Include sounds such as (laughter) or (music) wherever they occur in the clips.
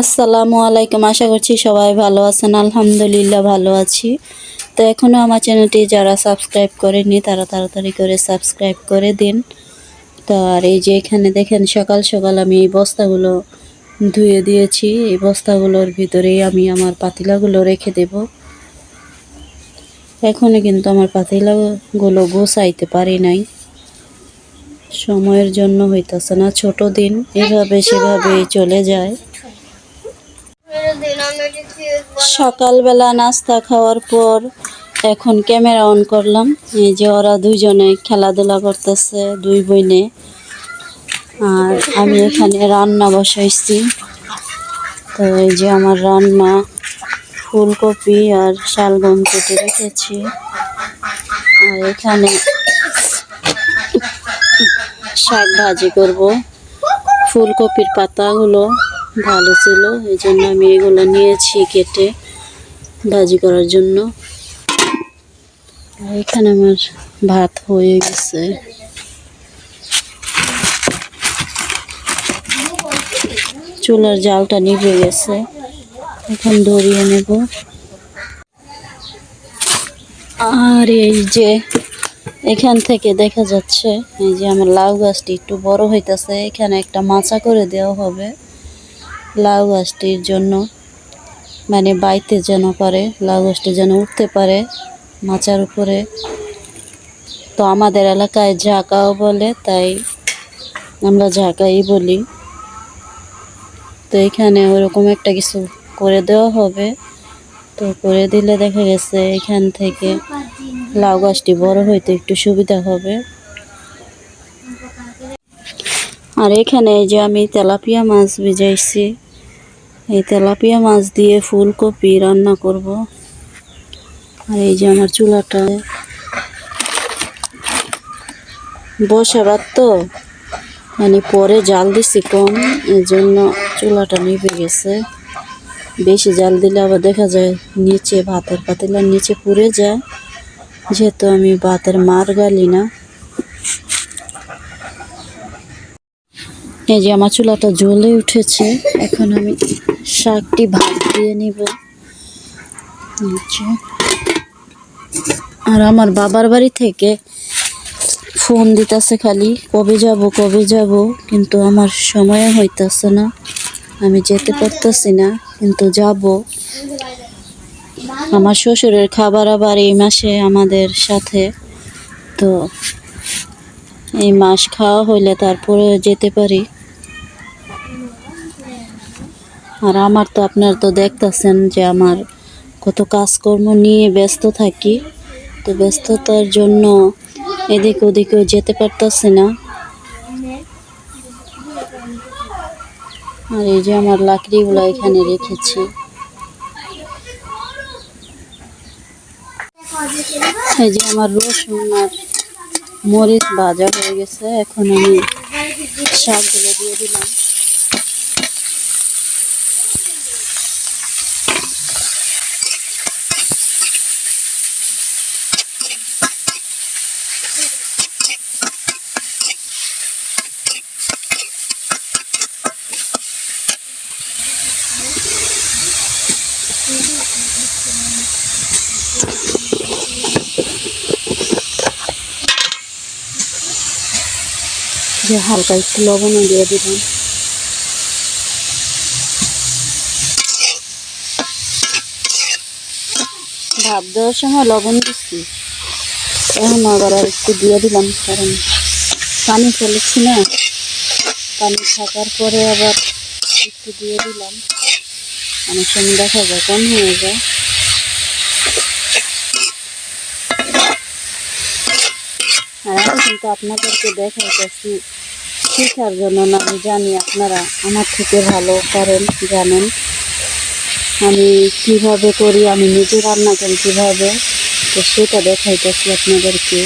আসসালামু আলাইকুম, আশা করছি সবাই ভালো আছেন। আলহামদুলিল্লাহ ভালো আছি। তো এখনও আমার চ্যানেলটি যারা সাবস্ক্রাইব করেনি তারা তাড়াতাড়ি করে সাবস্ক্রাইব করে দিন। তো আর এই যে এখানে দেখেন, সকাল সকাল আমি এই বস্তাগুলো ধুয়ে দিয়েছি। এই বস্তাগুলোর ভিতরেই আমি আমার পাতিলাগুলো রেখে দেব। এখনও কিন্তু আমার পাতিলাগুলো গোছাইতে পারি নাই। সময়ের জন্য হইতাছে না, ছোট দিন। এভাবে সেভাবেই চলে যায়। সকালবেলা নাস্তা খাওয়ার পর এখন ক্যামেরা অন করলাম। এই যে ওরা দুইজনে খেলাধুলা করতেছে, দুই বইনে আর আমি এখানে রান্না বসাইছি। তো এই যে আমার রান্না, ফুলকপি আর শালগম কেটে রেখেছি। আর এখানে শাক ভাজি করব। ফুলকপির পাতাগুলো ভালো ছিল, এই জন্য আমি এগুলো নিয়েছি কেটে ভাজি করার জন্য। এখানে আমার ভাত হয়ে গেছে। চুলার জালটা নিভে গেছে। এখন ধরিয়ে নেব। আর এই যে এখান থেকে দেখা যাচ্ছে, এই যে আমার লাউ গাছটি একটু বড় হইতাছে, এখানে একটা মাচা করে দেওয়া হবে। লাউ গাছটির জন্য মানে বাইতে যেন পারে, লাউ গাছটি যেন উঠতে পারে মাচার উপরে। তো আমাদের এলাকায় ঝাঁকাও বলে, তাই আমরা ঝাঁকাই বলি। তো এখানে ওরকম একটা কিছু করে দেওয়া হবে। তো করে দিলে দেখা গেছে এখান থেকে লাউ গাছটি বড় হইতে একটু সুবিধা হবে। আর এখানে যে আমি তেলাপিয়া মাছ ভিজাইছি। এই তেলাপিয়া মাছ দিয়ে ফুলকপি রান্না করব। আর এই যে আমার চুলাটা। বসাবার তো। মানে পরে জাল দিছি কম এই জন্য চুলাটা নিভে গেছে। বেশি জাল দিলে আবার দেখা যায় নিচে ভাতের পাতিলার নিচে পুড়ে যায়। যেহেতু আমি ভাতের মার গালি না। এই যে আমার চুলাটা জ্বলে উঠেছে। এখন আমি শাকটি ভাত দিয়ে নিব। আর আমার বাবার বাড়ি থেকে ফোন দিতেছে খালি, কবে যাব কবে যাব? কিন্তু আমার সময় হইতাছে না। আমি যেতে পারতেছি না, কিন্তু যাব। আমার শ্বশুরের খাবার আবার এই মাসে আমাদের সাথে। তো এই মাস খাওয়া হইলে তারপরে যেতে পারি। আর আমার তো আপনার তো দেখতেছেন যে আমার কত কাজকর্ম নিয়ে ব্যস্ত থাকি। তো ব্যস্ততার জন্য এদিক ওদিকেও যেতে পারতাছি না। আর এই যে আমার লাকড়িগুলো এখানে রেখেছি। এই যে আমার রসুন আর মরিচ ভাজা হয়ে গেছে। এখন আমি শাকগুলো দিয়ে দিলাম। যে হালকা একটু লবণও দিয়ে দিলাম। ভাত দেওয়ার সময় লবণ দিচ্ছি এখন আবার আর একটু দিয়ে দিলাম, কারণ পানি ফেলেছি না। পানি থাকার পরে আবার একটু দিয়ে দিলাম। অনেক সময় দেখা যায়, কম হয়ে যায়। আর আমি কিন্তু আপনাদেরকে দেখাইতেছি শেখার জন্য না, আমি জানি আপনারা আমার থেকে ভালো করেন, জানেন। আমি কীভাবে করি, আমি নিজে রান্না করি কীভাবে, তো সেটা দেখাইতেছি আপনাদেরকে।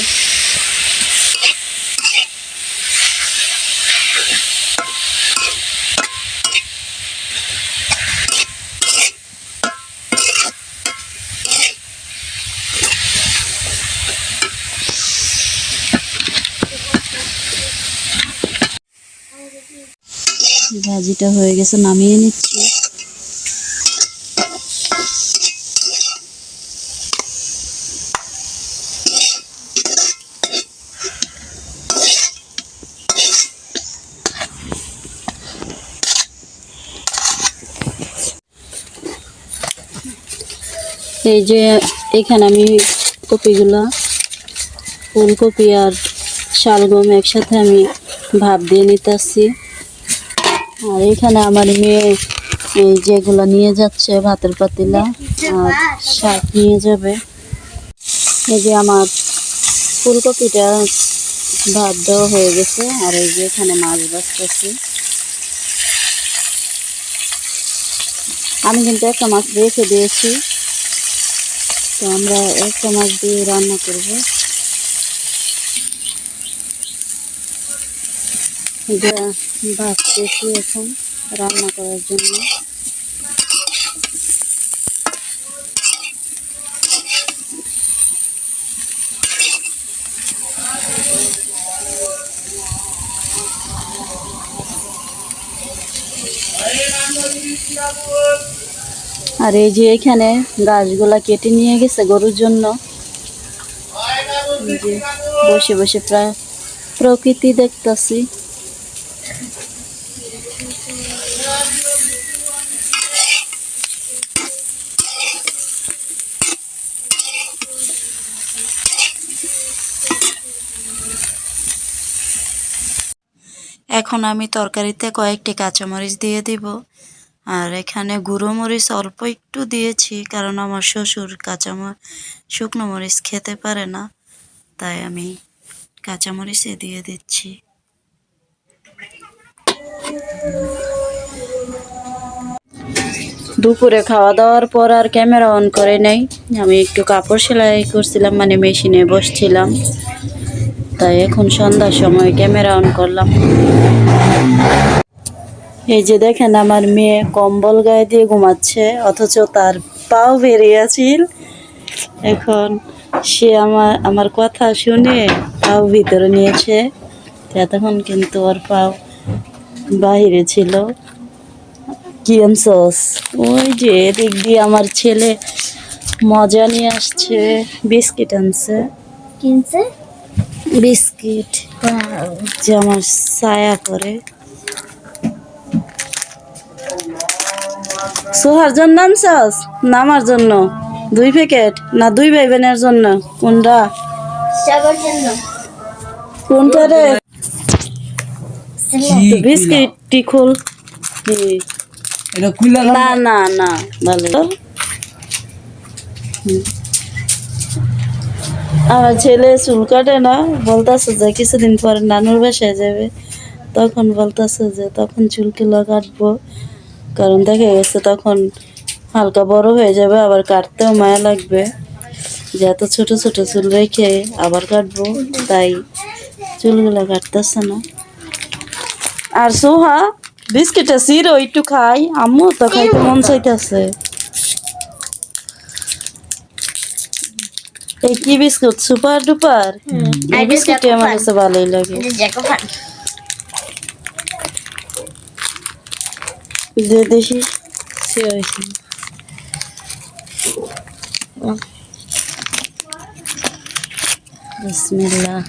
ভাজিটা হয়ে গেছে, নামিয়ে নিচ্ছি। এই যে এখানে আমি কপিগুলো, ফুলকপি আর শালগম একসাথে আমি ভাব দিয়ে নিতেছি আর এখানে আমার মেয়ে এই যেগুলো নিয়ে যাচ্ছে ভাতের পাতিলা, আর শাক নিয়ে যাবে। এই যে আমার ফুলকপিটা ভাত দেওয়া হয়ে গেছে, আর এই যে এখানে মাছ বাছতেছি আমি কিন্তু একটা মাছ রেখে দিয়েছি, তো আমরা একটা মাছ দিয়ে রান্না করব। ভাজতেছি এখন রান্না করার জন্য? আর এই যে এখানে গাছগুলা কেটে নিয়ে গেছে গরুর জন্য। বসে বসে প্রায় প্রকৃতি দেখতাছি। এখন আমি তরকারিতে কয়েকটি কাঁচামরিচ দিয়ে দিব। আর এখানে গুঁড়ো মরিচ অল্প একটু দিয়েছি, কারণ আমার শ্বশুর কাঁচা শুকনো মরিচ খেতে পারে না। তাই আমি কাঁচামরিচে দিয়ে দিচ্ছি। দুপুরে খাওয়া দাওয়ার পর আর ক্যামেরা অন করে নাই। আমি একটু কাপড় সেলাই করছিলাম মানে মেশিনে বসছিলাম। তাই এখন সন্ধ্যার সময় ক্যামেরা অন করলাম। এই যে দেখেন আমার মেয়ে কম্বল গায়ে দিয়ে ঘুমাচ্ছে, অথচ তার পাও বেরিয়ে আছিল। এখন সে আমার আমার কথা শুনে পাও ভিতরে নিয়েছে। এতক্ষণ কিন্তু ওর পাও বাহিরে ছিল। কি আনছস ওই যে এদিক দিয়ে আমার ছেলে মজা নিয়ে আসছে, বিস্কিট আনছে। কিনছে? বিস্কিট যে আমার ছায়া করে। সোহার জন্য আনছস? না আমার জন্য? দুই প্যাকেট? না দুই ভাই বোনের জন্য? কোনটা? কোনটা রে? বিস্কিটটি খোল। না না? না ভালো। হুম। আমার ছেলে চুল কাটে না, বলতেছে যে কিছুদিন পরে নানুর বাসায় যাবে। তখন বলতেছে যে তখন চুলগুলো কাটবো। কারণ দেখা গেছে তখন হালকা বড় হয়ে যাবে, আবার কাটতেও মায়া লাগবে। যে এত ছোটো ছোটো চুল রেখে আবার কাটবো, তাই চুলগুলো কাটতেছে না। আর সোহা, বিস্কিটটা সিরো একটু খাই, আম্মু তো খাইতে মন চাইতেছে। এই কি বিস্কুট? Super duper? এই বিস্কুটই আমার কাছে ভালোই লাগে। দেখি সে হয়েছে বিসমিল্লাহ।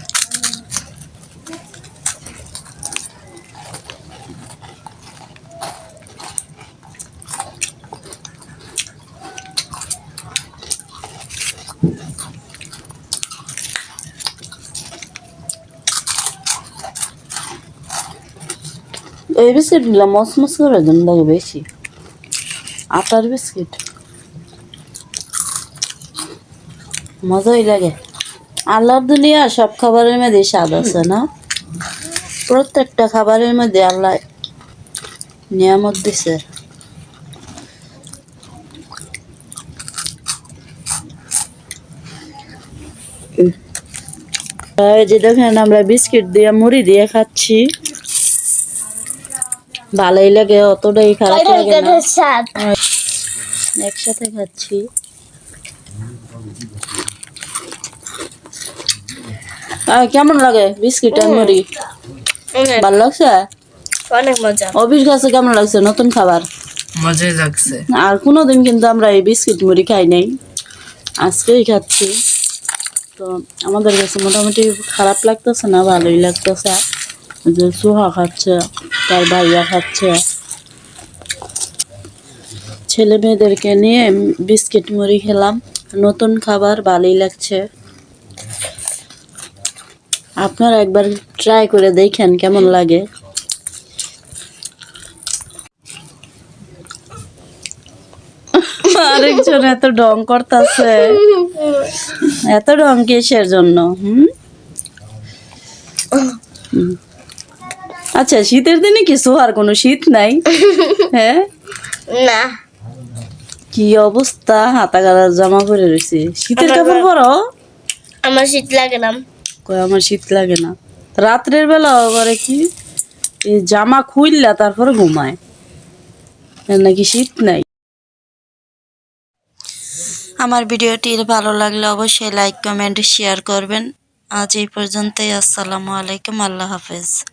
এই বিস্কিটগুলো মসমস করে দেন লাগে বেশি। আটার বিস্কিট। মজাই লাগে। আল্লাহর দুনিয়া, সব খাবারের মধ্যে স্বাদ আছে না? প্রত্যেকটা খাবারের মধ্যে আল্লাহ নিয়ামত দিছে। যে দেখেন, আমরা বিস্কিট দিয়ে মুড়ি দিয়ে খাচ্ছি। ভালোই লাগে অতটাই খারাপ লাগে না। একসাথে খাচ্ছি। কেমন লাগে বিস্কিট আর মুড়ি? ভালো লাগছে? অনেক মজা। অফিস কাছে কেমন লাগছে? নতুন খাবার? মজাই লাগছে। আর কোনোদিন কিন্তু আমরা এই বিস্কিট মুড়ি খাই নাই। আজকেই খাচ্ছি। তো আমাদের কাছে মোটামুটি খারাপ লাগতেছে না ভালোই লাগতেছে। যে সুহা খাচ্ছে। তার ভাইয়া খাচ্ছে। ছেলে মেয়েদেরকে নিয়ে বিস্কিট মুড়ি খেলাম। নতুন খাবার ভালোই লাগছে। আপনারা একবার ট্রাই করে দেখেন কেমন লাগে। আরেকজন এত ডং করতেছে। এত ডং কিসের জন্য, হুম। আচ্ছা শীতের দিনে কিছু আর কোনো শীত নাই? (laughs) হ্যাঁ? না। কি অবস্থা? হাতা গালার জামা পরে রয়েছে। শীতের কাপড় পরো? আমার শীত লাগে না। কই আমার শীত লাগে না। রাত্রের বেলা করে কি? এই জামা খুললা তারপরে ঘুমায়। এর নাকি শীত নাই। আমার ভিডিওটি ভালো লাগলে অবশ্যই লাইক কমেন্ট শেয়ার করবেন। আজ এই পর্যন্তই। আসসালামু আলাইকুম। আল্লাহ হাফেজ।